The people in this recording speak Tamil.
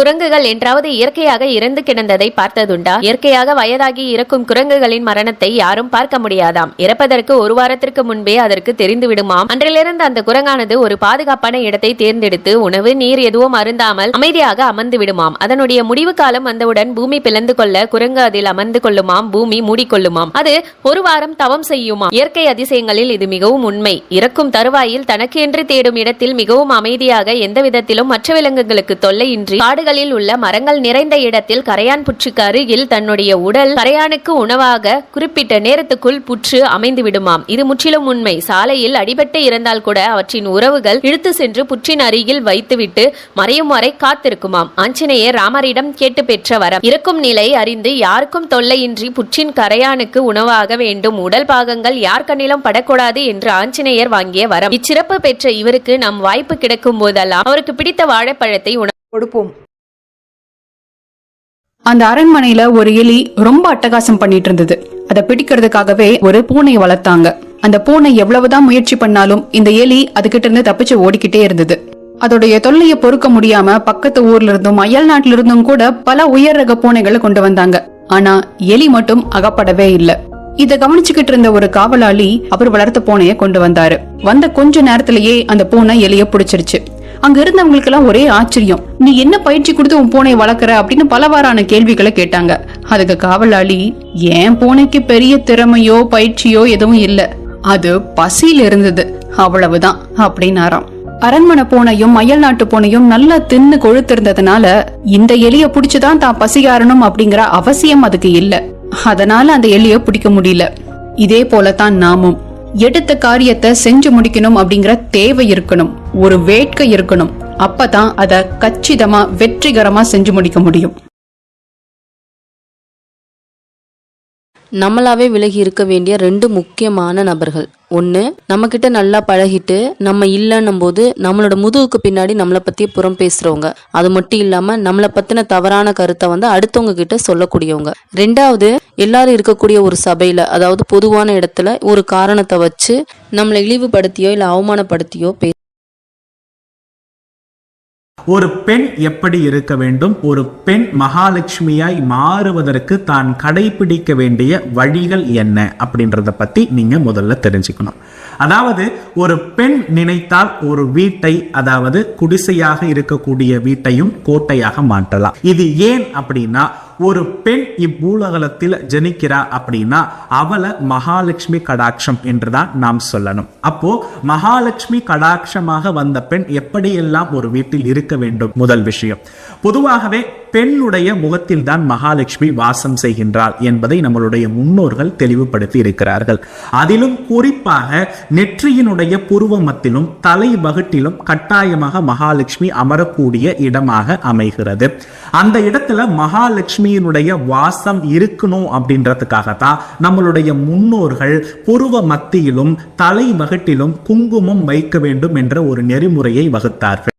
குரங்குகள் என்றாவது இயற்கையாக இறந்து கிடந்ததை பார்த்ததுண்டா? இயற்கையாக வயதாகி இறக்கும் குரங்குகளின் மரணத்தை யாரும் பார்க்க முடியாதாம். இறப்பதற்கு ஒரு வாரத்திற்கு முன்பே அதற்கு தெரிந்து விடுமாம் அன்றிலிருந்து அந்த குரங்கானது ஒரு பாதுகாப்பான இடத்தை தேர்ந்தெடுத்து உணவு நீர் எதுவும் அருந்தாமல் அமைதியாக அமர்ந்து விடுமாம் அதனுடைய முடிவு காலம் வந்தவுடன் பூமி பிளந்து கொள்ள குரங்கு அதில் அமர்ந்து கொள்ளுமாம். பூமி மூடிக்கொள்ளுமாம். அது ஒரு வாரம் தவம் செய்யுமாம். இயற்கை அதிசயங்களில் இது மிகவும் உண்மை. இறக்கும் தருவாயில் தனக்கு என்று தேடும் இடத்தில் மிகவும் அமைதியாக எந்த விதத்திலும் மற்ற விலங்குகளுக்கு தொல்லையின்றி காடுகளில் உள்ள மரங்கள் நிறைந்த இடத்தில் கரையான் புற்றுக்கு அருகில் தன்னுடைய உடல் கரையானுக்கு உணவாக குறிப்பிட்ட நேரத்துக்குள் புற்று அமைந்து விடுமாம். இது முற்றிலும் உண்மை. சாலையில் அடிபட்டு இறந்தால் கூட அவற்றின் உறவுகள் இழுத்து சென்று புற்றின் அருகில் வைத்துவிட்டு மறையும் வரை காத்திருக்குமாம். ஆஞ்சநேயர் ராமரிடம் கேட்டு பெற்ற வரம் இருக்கும் நிலை அறிந்து யாருக்கும் தொல்லையின்றி புற்றின் கரையானுக்கு உணவாக வேண்டும். உடல் பாகங்கள் யார் கண்ணிலும் படக்கூடாது என்று ஆஞ்சநேயர் வாங்கிய வரம். இச்சிறப்பு பெற்ற இவருக்கு நம் வாய்ப்பு கிடைக்கும் போதெல்லாம் அவருக்கு பிடித்த வாழைப்பழத்தை உணவு கொடுப்போம். அந்த அரண்மனையில ஒரு எலி ரொம்ப அட்டகாசம் பண்ணிட்டு இருந்தது. அதை பிடிக்கிறதுக்காகவே ஒரு பூனையை வளர்த்தாங்க. அந்த பூனை எவ்வளவுதான் முயற்சி பண்ணாலும் இந்த எலி அதுகிட்ட இருந்து தப்பிச்சு ஓடிக்கிட்டே இருந்தது. அதோடைய தொல்லையை பொறுக்க முடியாம பக்கத்து ஊர்ல இருந்தும் அயல் நாட்டில இருந்தும் கூட பல உயர் ரக பூனைகளை கொண்டு வந்தாங்க. ஆனா எலி மட்டும் அகப்படவே இல்ல. இத கவனிச்சுக்கிட்டு இருந்த ஒரு காவலாளி அவர் வளர்த்த பூனைய கொண்டு வந்தாரு. வந்த கொஞ்ச நேரத்திலேயே அந்த பூனை எலிய பிடிச்சிருச்சு. அங்க இருந்தவங்களுக்கு எல்லாம் ஒரே ஆச்சரியம். நீ என்ன பயிற்சி கொடுத்து உன் பூனை வளர்க்குற? அப்படின்னு பலவாறான கேள்விகளை கேட்டாங்க. அதுக்கு காவலாளி ஏன் பூனைக்கு பெரிய திறமையோ பயிற்சியோ எதுவும் இல்ல. அது பசியில இருந்தது. அவ்வளவுதான் அப்படின்னாராம். அரண்மனை பூனையும் மயல் நாட்டு பூனையும் நல்லா தின்னு கொழுத்திருந்ததுனால இந்த எலிய புடிச்சுதான் தான் பசியாரணும் அப்படிங்கிற அவசியம் அதுக்கு இல்ல. அதனால அந்த எலிய பிடிக்க முடியல. இதே போலதான் நாமும். எடுத்த காரியத்தை செஞ்சு முடிக்கணும் அப்படிங்கிற தேவை இருக்கணும். ஒரு வேட்கை இருக்கணும். அப்பதான் அதை கச்சிதமா வெற்றிகரமா செஞ்சு முடிக்க முடியும். நம்மளாவே விலகி இருக்க வேண்டிய ரெண்டு முக்கியமான நபர்கள். ஒன்று நம்மக்கிட்ட நல்லா பழகிட்டு நம்ம இல்லைன்னும் போது நம்மளோட முதுகுக்கு பின்னாடி நம்மளை பற்றி புறம் பேசுகிறவங்க அது மட்டும் இல்லாமல் நம்மளை பற்றின தவறான கருத்தை வந்து அடுத்தவங்க கிட்ட சொல்லக்கூடியவங்க. ரெண்டாவது எல்லாரும் இருக்கக்கூடிய ஒரு சபையில் அதாவது பொதுவான இடத்துல ஒரு காரணத்தை வச்சு நம்மளை இழிவுபடுத்தியோ இல்லை அவமானப்படுத்தியோ பே ஒரு பெண் எப்படி இருக்க வேண்டும்? ஒரு பெண் மகாலட்சுமியாய் மாறுவதற்கு தான் கடைபிடிக்க வேண்டிய வழிகள் என்ன? அப்படின்றத பத்தி நீங்க முதல்ல தெரிஞ்சுக்கணும். அதாவது ஒரு பெண் நினைத்தால் ஒரு வீட்டை அதாவது குடிசையாக இருக்கக்கூடிய வீட்டையும் கோட்டையாக மாற்றலாம். இது ஏன் அப்படின்னா ஒரு பெண் இப்பூலகலத்தில் ஜனிக்கிறா அப்படின்னா அவளை மகாலட்சுமி கடாட்சம் என்றுதான் நாம் சொல்லணும். அப்போ மகாலட்சுமி கடாட்சமாக வந்த பெண் எப்படியெல்லாம் ஒரு வீட்டில் இருக்க வேண்டும்? முதல் விஷயம். பொதுவாகவே பெண்ணுடைய முகத்தில் தான் மகாலட்சுமி வாசம் செய்கின்றாள் என்பதை நம்மளுடைய முன்னோர்கள் தெளிவுபடுத்தி இருக்கிறார்கள். அதிலும் குறிப்பாக நெற்றியினுடைய புருவமத்திலும் தலை வகுட்டிலும் கட்டாயமாக மகாலட்சுமி அமரக்கூடிய இடமாக அமைகிறது. அந்த இடத்துல மகாலட்சுமியினுடைய வாசம் இருக்கணும் அப்படின்றதுக்காக தான் நம்மளுடைய முன்னோர்கள் புருவ மத்தியிலும் தலை மகட்டிலும் குங்குமம் வைக்க வேண்டும் என்ற ஒரு நெறிமுறையை வகுத்தார்கள்.